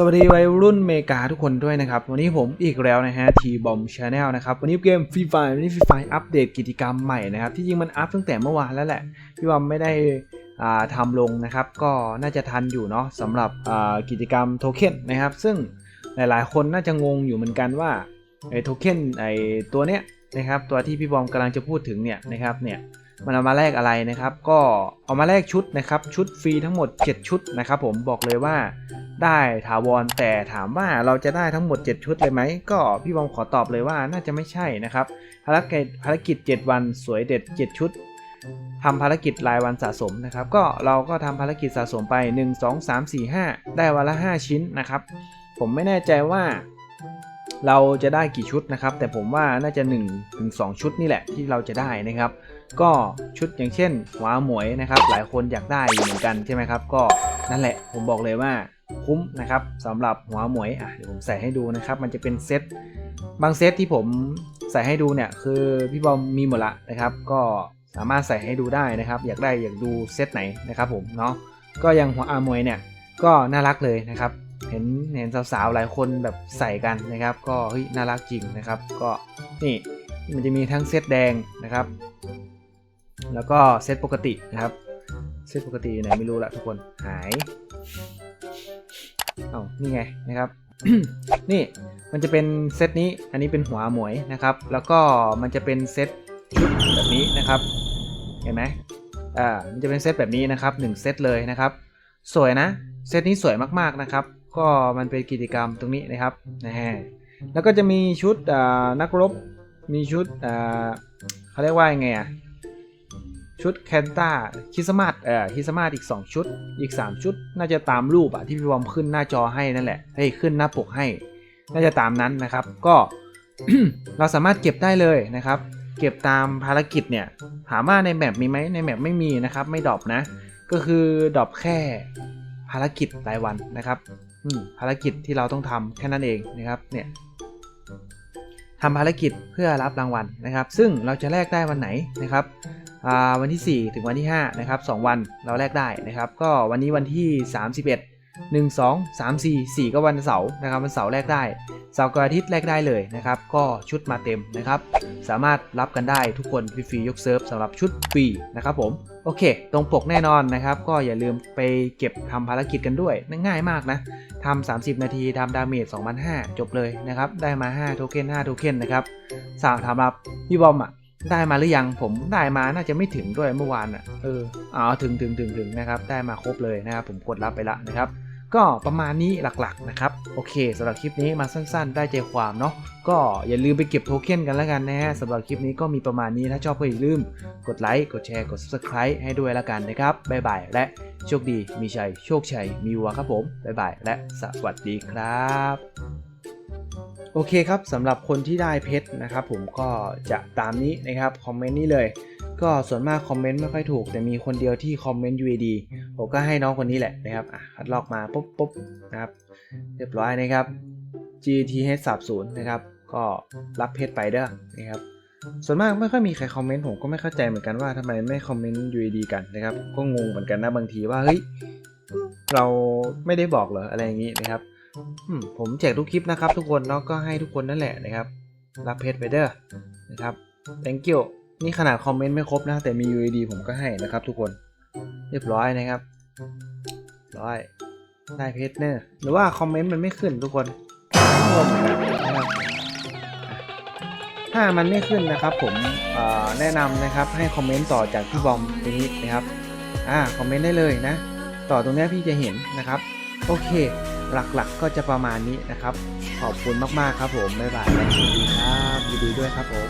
สวัสดีวัยรุ่นเมกาทุกคนด้วยนะครับ วันนี้ผมอีกแล้วนะฮะทีบอมชาแนลนะครับ วันนี้เกมฟรีไฟวันนี้ฟรีไฟอัปเดตกิจกรรมใหม่นะครับ ที่จริงมันอัปตั้งแต่เมื่อวานแล้วแหละ พี่บอมไม่ได้อ่าทำลงนะครับ ก็น่าจะทันอยู่เนาะสำหรับอ่ากิจกรรมโทเค็นนะครับ ซึ่งหลายๆ คนน่าจะงงอยู่เหมือนกันว่าไอ้โทเค็นไอ้ตัวเนี้ยนะครับตัวที่พี่บอมกำลังจะพูดถึงเนี่ยนะครับเนี่ยมันเอามาแลกอะไรนะครับ ก็เอามาแลกชุดนะครับชุดฟรีทั้งหมด 7 ชุดนะครับผมบอกเลยว่า ได้ถาวรแต่ถามว่าเราจะได้ทั้งหมด 7 ชุดเลยไหม ก็พี่บอมขอตอบเลยว่าน่าจะไม่ใช่นะครับ ภารกิจภารกิจ 7 วันสวยเด็ด 7 ชุดทำภารกิจรายวันสะสมนะครับ ก็เราก็ทำภารกิจสะสมไป 1 2 3 4 5 ได้วันละ 5 ชิ้นนะครับ ผมไม่แน่ใจว่าเราจะได้กี่ชุดนะครับ แต่ผมว่าน่าจะ1ถึง2ชุดนี่แหละที่เราจะได้นะครับ ก็ชุดอย่างเช่นหัวหมวยนะครับ หลายคนอยากได้อยู่เหมือนกันใช่ไหมครับ ก็ นั่นแหละผมบอกเลยว่าคุ้มนะครับสำหรับหัวหมวยอะเดี๋ยวผมใส่ให้ดูนะครับ มันจะเป็นเซตบางเซตที่ผมใส่ให้ดูเนี่ยคือพี่บอมมีหมดละนะครับ ก็สามารถใส่ให้ดูได้นะครับ อยากได้อยากดูเซตไหนนะครับผมเนาะก็ย่างหัวอาหมวยเนี่ยก็น่ารักเลยนะครับ เห็นเห็นสาวๆหลายคนแบบใส่กันนะครับ ก็เฮ้ยน่ารักจริงนะครับ ก็นี่มันจะมีทั้งเซตแดงนะครับ แล้วก็เซตปกตินะครับ ซตปกติอยู่ไหนไม่รู้ละทุกคนหายเอานี่ไงนะครับ นี่มันจะเป็นเซตนี้อันนี้เป็นหัวหมวยนะครับ แล้วก็มันจะเป็นเซตชุดแบบนี้นะครับ เห็นไหมอ่ามันจะเป็นเซตแบบนี้นะครับหนึ่งเซตเลยนะครับ สวยนะเซตนี้สวยมากๆนะครับ ก็มันเป็นกิจกรรมตรงนี้นะครับนะฮะแล้วก็จะมีชุดอ่านักรบมีชุดอ่าเขาเรียกว่ายังไงอะ ชุดแคนตาคริสมาสเอ่อคริสมาสอีก 2 ชุด อีก 3 ชุด น่าจะตามรูปอะที่พี่บอมขึ้นหน้าจอให้นั่นแหละเฮ้ยขึ้นหน้าปกให้ น่าจะตามนั้นนะครับ ก็เราสามารถเก็บได้เลยนะครับ เก็บตามภารกิจเนี่ย ถามว่าในแมปมีไหมในแมปไม่มีนะครับ ไม่ดรอปนะ ก็คือดรอปแค่ภารกิจรายวันนะครับภารกิจที่เราต้องทำแค่นั้นเองนะครับเนี่ยทำภารกิจเพื่อรับรางวัลนะครับ ซึ่งเราจะแลกได้วันไหนนะครับ วันที่ 4 ถึงวันที่5นะครับ2วันเราแลกได้นะครับ ก็วันนี้วันที่ 31 1 2 3 4 4 ก็วันเสาร์นะครับวันเสาร์แลกได้เสาร์กับอาทิตย์แลกได้เลยนะครับ ก็ชุดมาเต็มนะครับ สามารถรับกันได้ทุกคนฟรีๆยกเซิร์ฟสำหรับชุดฟรีนะครับผมโอเค ตรงปกแน่นอนนะครับ ก็อย่าลืมไปเก็บทำภารกิจกันด้วยง่ายมากนะทำ30 นาทีทำดาเมจ2,500จบเลยนะครับ ได้มา 5 โทเค็น5โทเค็นนะครับสามถามรับพี่บอมอะ ได้มาหรือยังผมได้มาน่าจะไม่ถึงด้วยเมื่อวานอะเอออ๋อถึงถึงถึงถึงนะครับได้มาครบเลยนะครับผมกดรับไปละนะครับก็ประมาณนี้หลักๆนะครับ โอเคสำหรับคลิปนี้มาสั้นๆ ได้ใจความเนาะก็อย่าลืมไปเก็บโทเค็นกันแล้วกันนะฮะสำหรับคลิปนี้ก็มีประมาณนี้ถ้าชอบก็อย่าลืมกดไลค์กดแชร์กด subscribe ให้ด้วยแล้วกันนะครับบ๊ายบายและโชคดีมีชัยโชคชัยมีวัวครับผมบ๊ายบายและสวัสดีครับ โอเคครับสำหรับคนที่ได้เพชรนะครับผมก็จะตามนี้นะครับคอมเมนต์นี้เลย ก็ส่วนมากคอมเมนต์ไม่ค่อยถูก แต่มีคนเดียวที่คอมเมนต์ UAD ผมก็ให้น้องคนนี้แหละนะครับอะคัดลอกมาปุ๊บปุ๊บนะครับเรียบร้อยนะครับ GTH 3 0นะครับก็รับเพชรไปเด้อนะครับส่วนมากไม่ค่อยมีใครคอมเมนต์ผมก็ไม่เข้าใจเหมือนกันว่าทำไมไม่คอมเมนต์ UAD กันนะครับก็งงเหมือนกันนะบางทีว่าเฮ้ยเราไม่ได้บอกเหรออะไรอย่างนี้นะครับ ผมแจกทุกคลิปนะครับ ทุกคนเนาะก็ให้ทุกคนนั่นแหละนะครับ รับเพชรไปเด้อนะครับ thank you นี่ขนาดคอมเมนต์ไม่ครบนะ แต่มี UAD ผมก็ให้นะครับ ทุกคนเรียบร้อยนะครับร้อยได้เพชรเนอะหรือว่าคอมเมนต์มันไม่ขึ้นทุกคนงงเหมือนกันนะครับถ้ามันไม่ขึ้นนะครับ ผมแนะนำนะครับให้คอมเมนต์ต่อจากพี่บอมตรงนี้นะครับอ่าคอมเมนต์ได้เลยนะ ต่อตรงนี้พี่จะเห็นนะครับ โอเค หลักๆ ก็จะประมาณนี้นะครับ ขอบคุณมากๆครับผม บ๊ายบายและสวัสดีครับยินดีด้วยครับผม